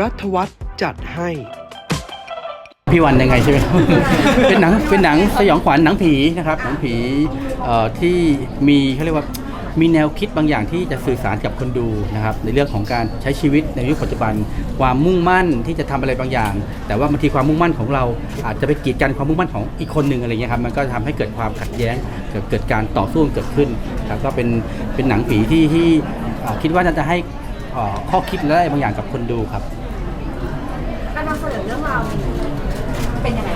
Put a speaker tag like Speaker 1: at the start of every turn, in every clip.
Speaker 1: รัฐวัฒน์จัดให้
Speaker 2: พี่วันยังไงใช่ไหม เป็นหนังเป็นหนังสยองขวัญหนังผีนะครับหนังผีเอ่อที่มีเขาเรียกว่ามีแนวคิดบางอย่างที่จะสื่อสารกับคนดูนะครับในเรื่องของการใช้ชีวิตในยุคปัจจุบัน ความมุ่งมั่นที่จะทำอะไรบางอย่าง แต่ว่าบางทีความมุ่งมั่นของเราอาจจะไปกีดกันความมุ่งมั่นของอีกคนหนึ่งอะไรเงี้ยครับมันก็ทำให้เกิดความขัดแย้งเกิดเกิดการต่อสู้เกิดขึ้นครับก็เป็นเป็นหนังผีที่ที่เอ่อคิดว่าน่าจะให้เอ่อข้อคิดและอะไรบางอย่างกับคนดูครับ
Speaker 3: นำเสนอเรื่องราวนี้เป็นยังไง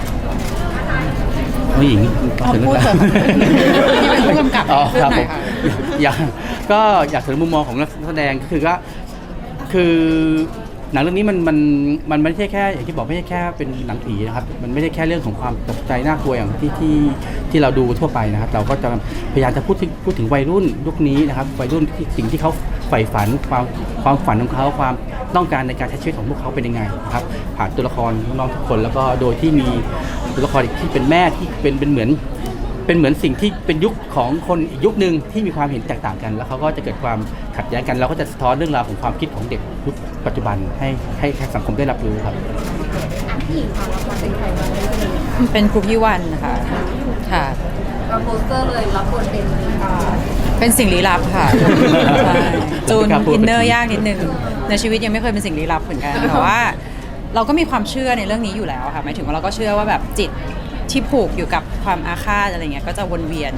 Speaker 2: ผู้หญิง
Speaker 4: เอาพูดเถอะที่เป็นผู้กำกับ
Speaker 2: อ๋อครับ
Speaker 4: พู
Speaker 2: ผ
Speaker 4: ดหน่
Speaker 2: ม
Speaker 4: อยค่ะ
Speaker 2: อยากก็อยากเสนอมุมมองของนักแสดงก็คือก็คือหนังเรื่องนี้มันมันมันไม่ใช่แค่อย่างที่บอกไม่ใช่แค่เป็นหนังผีนะครับ มันไม่ใช่แค่เรื่องของความตกใจน่ากลัวอย่างที่ที่ที่เราดูทั่วไปนะครับ เราก็จะพยายามจะพูดถึงพูดถึงวัยรุ่นยุคนี้นะครับ วัยรุ่นที่สิ่งที่เขา ใฝ่ฝันความความฝันของเขาความต้องการในการใช้ชีวิตของพวกเขาเป็นยังไงนะครับผ่านตัวละครน้องๆทุกคนแล้วก็โดยที่มีตัวละครที่เป็นแม่ที่เป็นเป็นเหมือน เป็นเหมือนสิ่งที่เป็นยุคของคนอีกยุคหนึ่งที่มีความเห็นแตกต่างกัน แล้วเขาก็จะเกิดความขัดแย้งกันเราก็จะสะท้อนเรื่องราวของความคิดของเด็กยุคปัจจุบันให้ให้ให้สังคมได้รับรู้ครับ
Speaker 3: ผู้หญิงค่ะรับมาเป็นใครบ้างในเรื่องนี้
Speaker 4: เป็นกรุ๊ปยี่วันค่ะค่ะ
Speaker 3: เราโปสเตอร์เลยรับบทเป็นอ่า
Speaker 4: เป็นสิ่งลี้ลับค่ะใช่จูน
Speaker 2: ครับพูด
Speaker 4: อินเนอ
Speaker 2: เป็น
Speaker 4: ร์ยากนิดนึงในชีวิตยังไม่เคยเป็นสิ่งลี้ลับเหมือนกันแต่ว่า เราก็มีความเชื่อในเรื่องนี้อยู่แล้วค่ะหมายถึงว่าเราก็เชื่อว่าแบบจิตที่ผูกอยู่กับความอาฆาตอะไรเงี้ยก็จะวนเวียน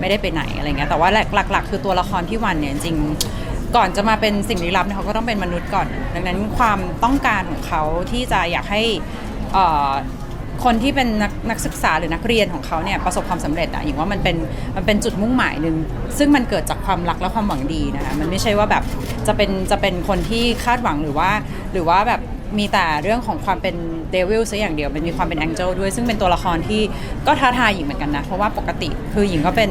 Speaker 4: ไม่ได้ไปไหนอะไรเงี้ยแต่ว่าหลัก ๆ คือตัวละครพี่วันเนี่ยจริงๆก่อนจะมาเป็นสิ่งลี้ลับเนี่ยเขาก็ต้องเป็นมนุษย์ก่อน ดังนั้นความต้องการของเขาที่จะอยากให้เอ่อ คนที่เป็นนักนักศึกษาหรือนักเรียนของเขาเนี่ยประสบความสำเร็จอะอย่างว่ามันเป็นมันเป็นจุดมุ่งหมายหนึ่งซึ่งมันเกิดจากความรักและความหวังดีนะคะมันไม่ใช่ว่าแบบจะเป็นจะเป็นคนที่คาดหวังหรือว่า หรือว่าแบบมีแต่เรื่องของความเป็นเดวิลซะอย่างเดียว มันมีความเป็นแองเจิลด้วย ซึ่งเป็นตัวละครที่ก็ท้าทายหญิงเหมือนกันนะ เพราะว่าปกติคือหญิงก็เป็น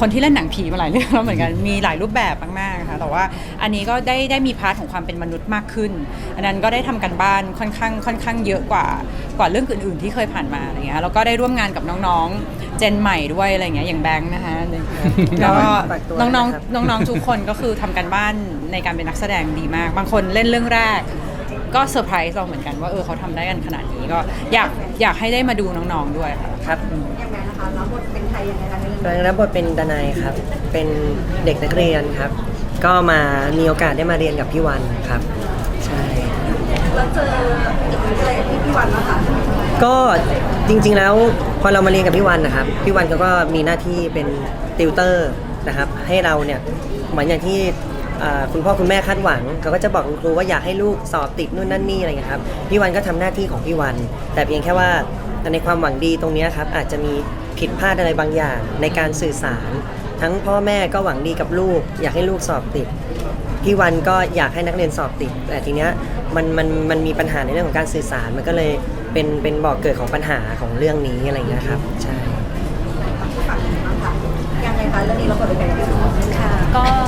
Speaker 4: คนที่เล่นหนังผีมาหลายเรื่องแล้วเหมือนกันมีหลายรูปแบบมากๆนะคะแต่ว่าอันนี้ก็ได้ได้มีพาร์ทของความเป็นมนุษย์มากขึ้น อันนั้นก็ได้ทำกันบ้านค่อนข้างค่อนข้างเยอะกว่ากว่าเรื่องอื่น ๆ ที่เคยผ่านมาอะไรเงี้ยแล้วก็ได้ร่วมงานกับน้องๆ เจนใหม่ด้วยอะไรเงี้ยอย่างแบงค์นะคะแล้วก็น้องๆน้องๆทุกคนก็คือทำกันบ้านในการเป็นนักแสดงดีมาก บางคนเล่นเรื่องแรกก็เซอร์ไพรส์เราเหมือนกันว่าเออเขาทำได้กันขนาดนี้ก็อยากอยากให้ได้มาดูน้องๆด้วยค่ะ
Speaker 5: ครับ
Speaker 3: ยังไงนะ คะรับบทเป็นใครยังไงคะในเรื่อง
Speaker 5: แบ
Speaker 3: นี้
Speaker 5: รับบทเป็นดนายครับ เป็นเด็กนักเรียนครับ ก็มามีโอกาสได้มาเรียนกับพี่วันครับ ใช่
Speaker 3: แล้วเจออีกอะไรที่พี่วันนะคะ
Speaker 5: ก็จริงๆแล้วพอเรามาเรียนกับพี่วันนะครับ พี่วันเขาก็มีหน้าที่เป็นติวเตอร์นะครับ ให้เราเนี่ยเหมือนอย่างที่อ่าคุณพ่อคุณแม่คาดหวังเขาก็จะบอกคุณครูว่าอยากให้ลูกสอบติดนู่นนั่นนี่อะไรเงี้ยครับพี่วันก็ทำหน้าที่ของพี่วัน แต่เพียงแค่ว่า ในความหวังดีตรงเนี้ยครับอาจจะมีผิดพลาดอะไรบางอย่างในการสื่อสาร ทั้งพ่อแม่ก็หวังดีกับลูก อยากให้ลูกสอบติดพี่วันก็อยากให้นักเรียนสอบติด แต่ทีเนี้ยมันมันมันมีปัญหาในเรื่องของการสื่อสารมันก็เลยเป็นเป็นบ่อกเกิดของปัญหาของเรื่องนี้อะไรอย่างเงี้ยครับใช่
Speaker 3: ฝั่งนี้บ้างค่ะยังไงคะเรื่องนี้รับบทเป็นใครกัน
Speaker 6: ค่ะก็น้ำ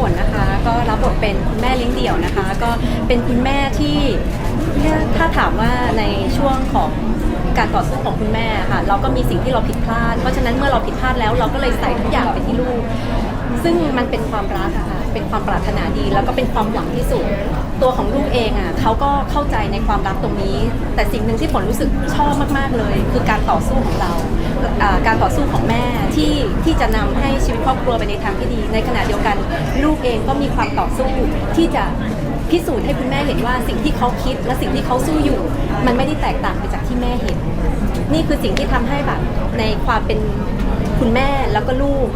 Speaker 6: ฝนนะคะ ก็รับบทเป็นคุณแม่เลี้ยงเดี่ยวนะคะ ก็เป็นคุณแม่ที่ถ้าถามว่าในช่วงของการต่อสู้ของคุณแม่ค่ะเราก็มีสิ่งที่เราผิดพลาด เพราะฉะนั้นเมื่อเราผิดพลาดแล้วเราก็เลยใส่ทุกอย่างไปที่ลูก ซึ่งมันเป็นความรักค่ะเป็นความปรารถนาดี แล้วก็เป็นความหวังที่สุด ตัวของลูกเองอะเขาก็เข้าใจในความรักตรงนี้ แต่สิ่งหนึ่งที่ฝนรู้สึกชอบมากๆเลย คือการต่อสู้ของเราอ่าการต่อสู้ของแม่ที่ที่จะนำให้ชีวิตครอบครัวไปในทางที่ดี ในขณะเดียวกันลูกเองก็มีความต่อสู้ที่จะพิสูจน์ให้คุณแม่เห็นว่าสิ่งที่เขาคิดและสิ่งที่เขาสู้อยู่ มันไม่ได้แตกต่างไปจากที่แม่เห็น นี่คือสิ่งที่ทำให้แบบในความเป็นคุณแม่แล้วก็ลูก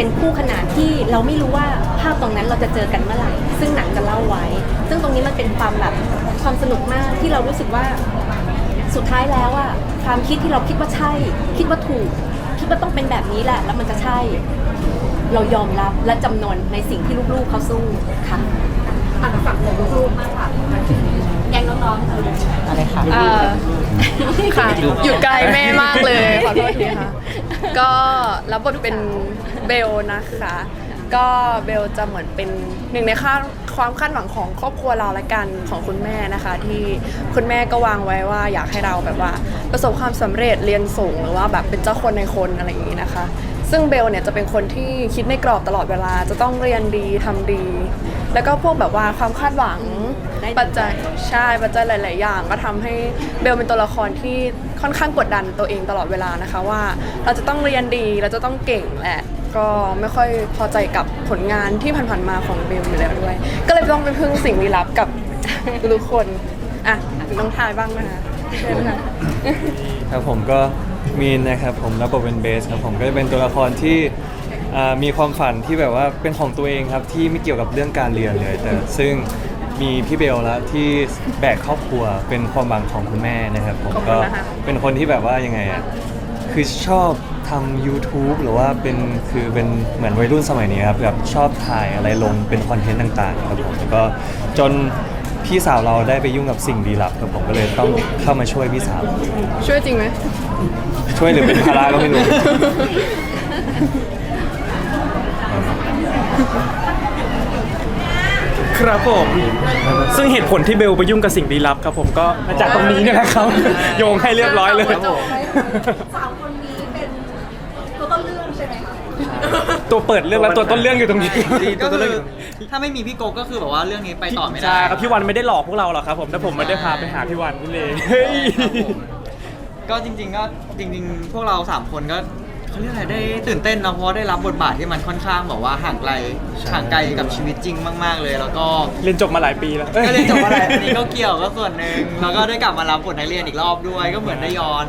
Speaker 6: เป็นคู่ขนานที่เราไม่รู้ว่าภาพตรงนั้นเราจะเจอกันเมื่อไหร่ ซึ่งหนังจะเล่าไว้ ซึ่งตรงนี้มันเป็นความแบบความสนุกมากที่เรารู้สึกว่าสุดท้ายแล้วอะความคิดที่เราคิดว่าใช่ คิดว่าถูก คิดว่าต้องเป็นแบบนี้แหละ แล้วมันจะใช่ เรายอมรับและจำนนในสิ่งที่ลูกๆเขาสู้ค่ะ
Speaker 3: อ่านฝั่งของลูกๆมากค่ะแยังน้องๆเออ
Speaker 4: อะไรค่ะ
Speaker 7: เอ่อค่ะอยู่ไกลแม่มากเลยขอโทษทีค่ะก็รับบทเป็น เบลนะคะ ก็เบลจะเหมือนเป็นหนึ่งในคาความคาดหวังของครอบครัวเราและกันของคุณแม่นะคะ ที่คุณแม่ก็วางไว้ว่าอยากให้เราแบบว่าประสบความสำเร็จเรียนสูงหรือว่าแบบเป็นเจ้าคนในคนอะไรอย่างนี้นะคะ ซึ่งเบลเนี่ยจะเป็นคนที่คิดในกรอบตลอดเวลาจะต้องเรียนดีทำดี แล้วก็พวกแบบว่าความคาดหวัง
Speaker 6: ได้
Speaker 7: ปัจจัยใช่ปัจจัยหลาย ๆ อย่าง ก็ทำให้เบลเป็นตัวละครที่ค่อนข้างกดดันตัวเองตลอดเวลานะคะว่า เราจะต้องเรียนดีเราจะต้องเก่งแหละก็ไม่ค่อยพอใจกับผลงานที่ผ่านๆมาของเบลอยู่แล้วด้วย ก็เลยต้องไปพึ่งสิ่งลี้ลับกับทุกคนอะน้องทายบ้างนะคะเชิญค่ะ
Speaker 1: ครับผมก็มีนนะครับผมรับบทเป็นเบสครับผมก็จะเป็นตัวละครที่ อ่ามีความฝันที่แบบว่าเป็นของตัวเองครับที่ไม่เกี่ยวกับเรื่องการเรียนเลย แต่ซึ่งมีพี่เบลแล้วที่แบกครอบครัวเป็นความหวังของคุณแม่นะครับผม
Speaker 7: ขอบคุณ
Speaker 1: ก็
Speaker 7: นะคะ
Speaker 1: เป็นคนที่แบบว่ายังไงอะคือชอบทำ YouTube หรือว่าเป็นคือเป็นเหมือนวัยรุ่นสมัยนี้ครับแบบชอบถ่ายอะไรลงเป็นคอนเทนต์ต่างๆครับผมแล้วก็จนพี่สาวเราได้ไปยุ่งกับสิ่งลี้ลับครับผมก็เลยต้องเข้ามาช่วยพี่สาว
Speaker 7: ช่วยจริงไหม
Speaker 1: ช่วยหรือเป็นภาระก็ไม่รู้
Speaker 8: ครับผม ซึ่งเหตุผลที่เบลไปยุ่งกับสิ่งลี้ลับครับผมก็มาจากตรงนี้เนี่ยนะครับ โยงให้เรียบร้อยเลย
Speaker 3: สามคนนี้เป็นตัวต้นเรื่องใช่ไหมคะ
Speaker 8: ตัวเปิดเรื่องและตัวต้นเรื่องอยู่ตรงนี้
Speaker 9: ก็
Speaker 8: ตัวต้น
Speaker 9: คื
Speaker 8: เรื่
Speaker 9: อ
Speaker 8: องยู่
Speaker 9: ถ้าไม่มีพี่โกก็คือแบบว่าเรื่องนี้ไปต่อไม่ได้
Speaker 8: ใช่ครับพี่วันไม่ได้หลอกพวกเราหรอกครับผมแต่ผมไม่ได้พาไปหาพี่วันนี่เลยเฮ้ย
Speaker 9: ก็จริงๆก็จริง ๆ พวกเราสามคนก็ เขาเรียกอะไรได้ตื่นเต้นเนอะเพราะว่าได้รับบทบาทที่มันค่อนข้างแบบว่าห่างไกลห่างไกลกับชีวิตจริงมาก ๆ เลย แล้วก็
Speaker 8: เรียนจบมาหลายปีแล้ว
Speaker 9: ก็เลยจบอะไรอันนี้ก็เกี่ยวก็ส่วนหนึ่งแล้วก็ได้กลับมารับบทนักเรียนอีกรอบด้วย ก็เหมือนได้ย้อน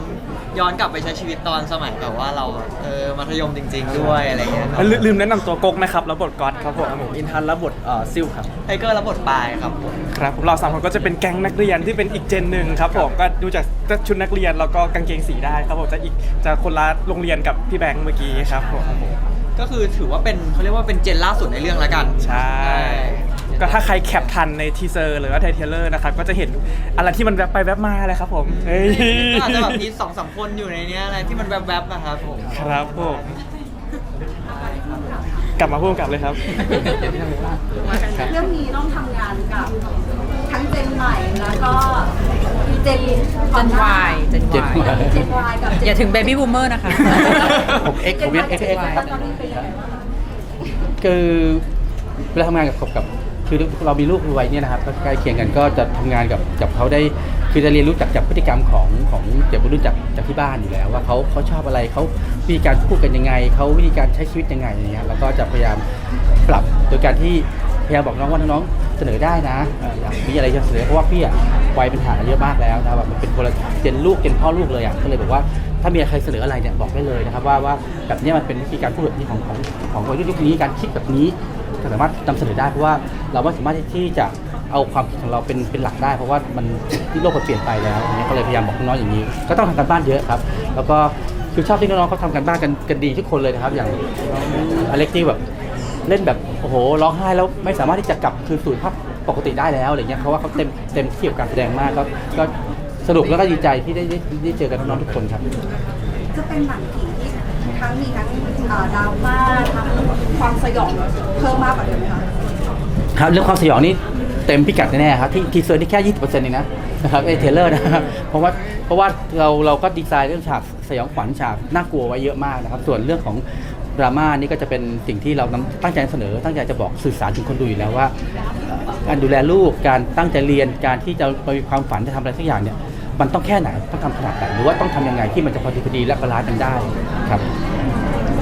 Speaker 9: ย้อนกลับไปใช้ชีวิตตอนสมัยแบบว่าเราเออมัธยมจริง ๆ ด้วยอะไรเงี้ยเนอะ
Speaker 8: ลืมลืมแนะนำตัวกกนะครับแล้วบทก๊อตครับผมผมอินทันรับบทเอ่อซิลครับ
Speaker 9: ไทเกอร์รับบทปลายครับผม
Speaker 8: ครับผมเราสามคนก็จะเป็นแก๊งนักเรียนที่เป็นอีกเจนหนึ่งครับผมก็ดูจากชุดนักเรียนแล้วก็กางเกงสีได้ครับผมจะอีกจะคนละโรงเรียนกับพี่แบงค์เมื่อกี้ครับผม
Speaker 9: ก็คือถือว่าเป็นเขาเรียกว่าเป็นเจนล่าสุดในเรื่องละกัน
Speaker 8: ใช่ ก็ถ้าใครแคปทันในทีเซอร์หรือว่าในเทรลเลอร์นะครับก็จะเห็นอะไรที่มันแวบไปแวบมาเลยครับผมเฮ้ย
Speaker 9: ก็อาจจะแบบมีสองสามคนอยู่ในเนี้ยอะไรที่มันแวบๆนะครับผม
Speaker 8: ครับผมกลับมาพูดกับเลยครับ
Speaker 3: เรื่องนี้ต้องทำงานกับทั้งเจนใหม่แล้วก็เจน
Speaker 4: เจน Y เจน
Speaker 2: เจน
Speaker 4: Y
Speaker 3: เจนวายกับ
Speaker 4: อย่าถึงเบบี้บูมเมอร์นะคะ
Speaker 2: ผมเอ็กผมยังเอ็กเอ็ก
Speaker 3: ต
Speaker 2: ครับ
Speaker 3: อนนี้เป็นยังไงบ้าง
Speaker 2: คือเวลาทำงานกับกับ คือเรามีลูกวัยเนี้ยนะครับก็ใกล้เคียงกันก็จะทำงานกับกับเขาได้คือจะเรียนรู้จากจากพฤติกรรมของของเด็กวัยรุ่นจากจากที่บ้านอยู่แล้ว ว่าเขาเขาชอบอะไรเขาวิธีการพูดกันยังไงเขาวิธีการใช้ชีวิตยังไงอย่างเงี้ยแล้วก็จะพยายามปรับโดยการที่พยายามบอกน้องว่าน้องเสนอได้นะอยากมีอะไรจะเสนอเพราะว่าพี่อะวัยเป็นห่านเยอะมากแล้วนะแบบมันเป็นคนละเจนลูกเจนพ่อลูกเลยอะก็เลยบอกว่าถ้ามีใครเสนออะไรเนี่ยบอกได้เลยนะครับว่าว่าแบบนี้มันเป็นวิธีการพูดแบบนี้ของของของวัยรุ่นยุคนี้การคิดแบบนี้ สามารถนำเสนอได้เพราะว่าเราไม่สามารถที่จะเอาความคิดของเราเป็นเป็นหลักได้ เพราะว่ามันที่โลกมันเปลี่ยนไปแล้วอย่างเงี้ยก็เลยพยายามบอกน้องๆอย่างนี้ ก็ต้องทำการบ้านเยอะครับ แล้วก็คือชอบที่น้องๆเขาทำการบ้านกันกันดีทุกคนเลยนะครับอย่างอเล็กที่แบบเล่นแบบโอ้โหร้องไห้แล้วไม่สามารถที่จะกลับคืนสู่ภาพปกติได้แล้วอะไรเงี้ยเพราะว่าเขาเต็มเต็มที่กับการแสดงมากก็ก็สนุกแล้วก็ดีใจที่ได้ได้ได้เจอกันน้องๆทุกคนครับ
Speaker 3: จะเป็นหนังผี ทั้งมีทั้งดราม่าทั้งความสยองเพิ่มมากกว่าเดิมไหมคะ
Speaker 2: ครับเรื่องความสยองนี่เต็มพิกัดแน่ๆครับที่ทีเซอร์นี่แค่ยี่สิบเปอร์เซ็นต์เองนะนะครับไอเทเลอร์นะครับเพราะว่าเพราะว่าเราเราก็ดีไซน์เรื่องฉากสยองขวัญฉากน่ากลัวไว้เยอะมากนะครับส่วนเรื่องของดราม่านี่ก็จะเป็นสิ่งที่เราตั้งใจเสนอ ตั้งใจจะบอกสื่อสารถึงคนดูอยู่แล้วว่า การดูแลลูกการตั้งใจเรียนการที่จะมีความฝันจะทำอะไรสักอย่างเนี่ย มันต้องแค่ไหนต้องทำขนาดไหนหรือว่าต้องทำยังไงที่มันจะพอดีพอดีและบาลานซ์กันได้ครับ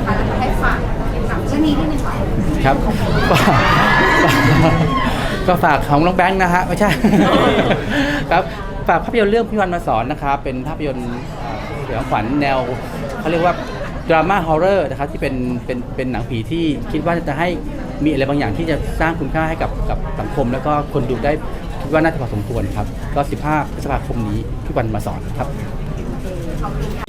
Speaker 3: ค่ะแล้วให้ฝากหนังเรื่องนี้นิดนึงค่ะ
Speaker 2: ครับก็ก็ฝากของน้องแบงค์นะฮะไม่ใช่ ครับฝากภาพยนตร์เรื่องพี่วันมาสอนนะครับเป็นภาพยนตร์เอ่อสยองขวัญแนวเขาเรียกว่าดราม่าฮอร์เรอร์นะครับที่เป็นเป็นเป็นหนังผีที่คิดว่าจะให้มีอะไรบางอย่างที่จะสร้างคุณค่าให้กับกับสังคม แล้วก็คนดูได้คิ ดว่าน่าจะพอสมควรครับก็ 15พฤษภาคมนี้ที่วันมาสอนครับ